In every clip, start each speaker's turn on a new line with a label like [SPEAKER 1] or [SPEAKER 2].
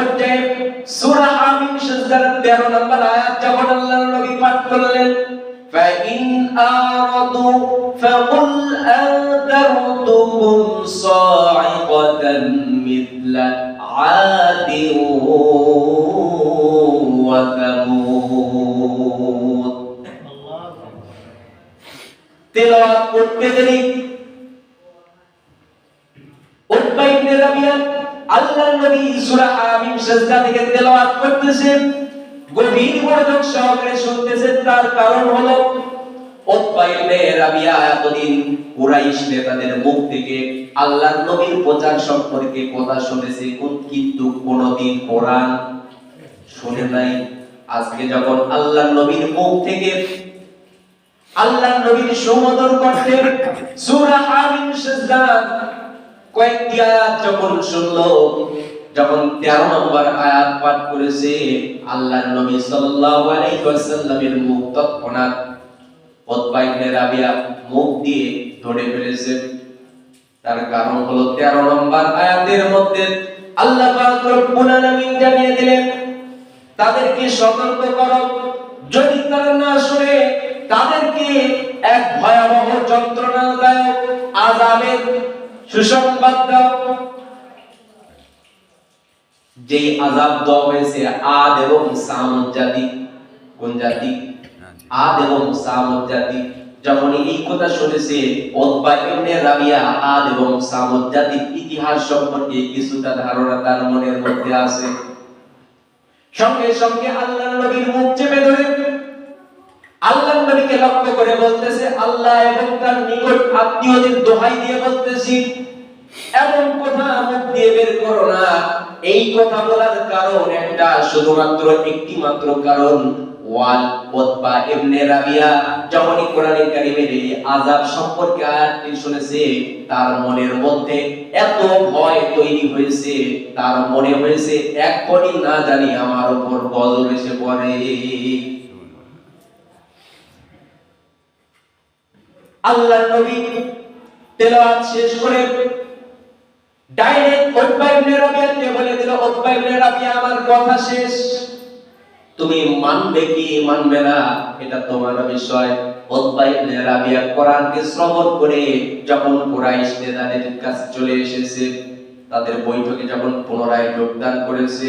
[SPEAKER 1] পর্যায়ে সূরা হামিম সিজদার 13 নম্বর আয়াত যখন আল্লাহর নবী পাঠ করলেন فإن أعرضوا فقل أنذرتكم صاعقة مثل عاد وثمود তেলাওয়াত করতে দেরি উতবা ইবনে রাবিয়া আল্লাহর নবী সূরা হামিম সিজদা থেকে তেলাওয়াত করতেছেন গভীর মনোযোগ সহকারে শুনতেছেন, তার কারণ হলো উতবা রাবিয়া এতদিন কুরাইশ নেতাদের মুখ থেকে আল্লাহর নবীর প্রচার সম্পর্কে কথা শুনেছে, কিন্তু কোনদিন কোরআন শুনে নাই। আজকে যখন আল্লাহর নবীর মুখ থেকে আল্লাহ নবীর সুমধুর কণ্ঠে সূরা হামিম সিজদা কয়েকটি আয়াত যখন শুনলো, যখন 13 নম্বর আয়াত পাঠ করেছে, আল্লাহর নবী সাল্লাল্লাহু মুখ তৎক্ষণাৎ রাবিয়া মুখ দিয়ে ধরে ফেলেছে। তার কারণ হলো 13 নম্বর আয়াতের মধ্যে আল্লাহ জানিয়ে দিলেন, তাদেরকে সতর্ক করো। যদি তারা না শুনে, তাদেরকে এক ভয়াবহ যন্ত্রণাদায়ক আযাবের সুসংবাদ দাও। আযাব দেওয়া হয়েছে, আদ এবং সামুদ জাতি, কোন জাতি? আদ এবং সামুদ জাতি। যখন এই কথা শুনেছে উতবা ইবনে রাবিয়া আদ এবং সামুদ জাতির ইতিহাস সম্পর্কে কিছুটা ধারণা তার মনের মধ্যে আছে। সঙ্গে সঙ্গে আল্লাহর নবীর মুখ চেপে ধরে আল্লাহর নবীকে লক্ষ্য করে বলতেছে, আল্লাহ এবং তার নিকট আত্মীয়দের দোহাই দিয়ে বলতেছি, এমন কথা মুখ দিয়ে বের করো না। এই কথা বলার কারণ একটা, শুধুমাত্র একটি মাত্র কারণ, ওয়াল উতবা ইবনে রাবিয়া যখনই কোরআনের কারিমের এই আযাব সম্পর্কে আয়াতটি শুনেছে, তার মনের মধ্যে এত ভয় তৈরি হয়েছে, তার মনে হয়েছে, এখনই না জানি আমার উপর গজব এসে পড়ে। আল্লাহ নবী তেলাওয়াত শেষ করে ডাইরেক্ট উতবা ইবনে রাবিয়াকে বলে দিল উতবা ইবনে রাবিয়া, আমার কথা শেষ। তুমি মানবে কি মানবে না, এটা তোমার বিষয়। উতবা ইবনে রাবিয়া কোরআনকে শ্রবণ করে যখন কুরাইশ নেতাদের কাছে চলে এসেছে, তাদের বৈঠকে যখন পুনরায় যোগদান করেছে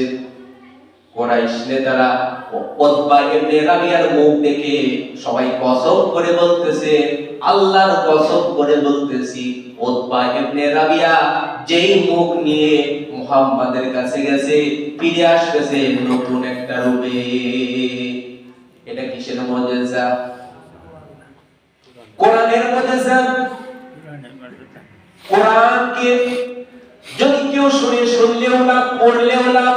[SPEAKER 1] কোরাইশ নেতারা উতবা ইবনে রাবিয়ার মুখ দেখে সবাই কসম করে বলতেছে, আল্লাহর কসম করে বলতেছি উতবা ইবনে যেই মুখ নিয়ে মুহাম্মাদের কাছে গেছে, ফিরে আসতেছে নতুন একটা রূপে। এটা কিসের মুজিজা? কোরআনের মুজিজা? কোরআনকে যদি কেউ শুনে, শুনলেও লাভ পড়লেও লাভ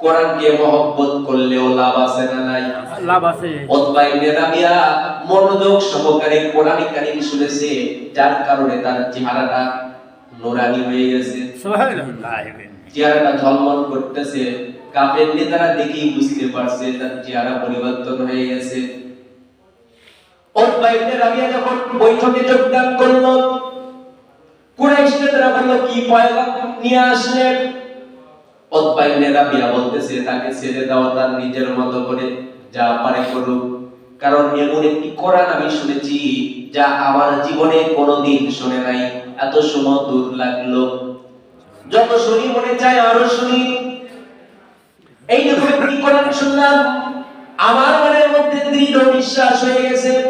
[SPEAKER 1] কোরআনকে মহব্বত করলেও লাভ আছে না নাই?
[SPEAKER 2] লাভ আছে।
[SPEAKER 1] উতবা ইবনে রাবিয়া মনোযোগ সহকারে কোরআন কারীম শুনেছে যার কারণে তার চেহারাটা নুরানি হয়ে গেছে।
[SPEAKER 2] সুবহানাল্লাহ
[SPEAKER 1] চেহারাটা ঝলমল করতেছে। কাফের নেতারা দেখেই বুঝতে পারছে তার চেহারা পরিবর্তন হয়ে গেছে। উতবা ইবনে রাবিয়া যখন বৈঠকে যোগদান করল কুরাইশ নেতারা বলল কি পয়গাম নিয়ে আসলেন? উতবা ইবনে রাবিয়া বলতেছে, তাকে ছেড়ে দাও, তার নিজের মতো করে যা পারে করুক। কারণ এমন একটি কোরআন আমি শুনেছি, যা আমার জীবনে কোনোদিন শুনে নাই। এত সুমধুর লাগল। যত শুনি, মনে চায় আরও শুনি। এই রকম একটি কোরআন শুনলাম। আমার মনের মধ্যে দৃঢ় বিশ্বাস হয়ে গেছে।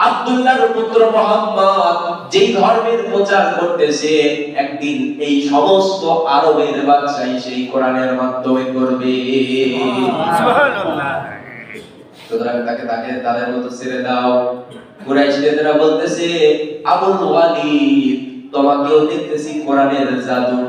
[SPEAKER 1] আব্দুল্লাহর পুত্র মোহাম্মদ যেই ধর্মের প্রচার করতেছে একদিন এই সমস্ত আরবের বাদশাহী সেই কোরআনের মাধ্যমে করবে। সুতরাং তাকে তাকে তাদের মতো ছেড়ে দাও। কুরাইশ নেতারা বলতেছে আবুল ওয়ালিদ তোমাকেও দেখতেছি কোরআনের জাদু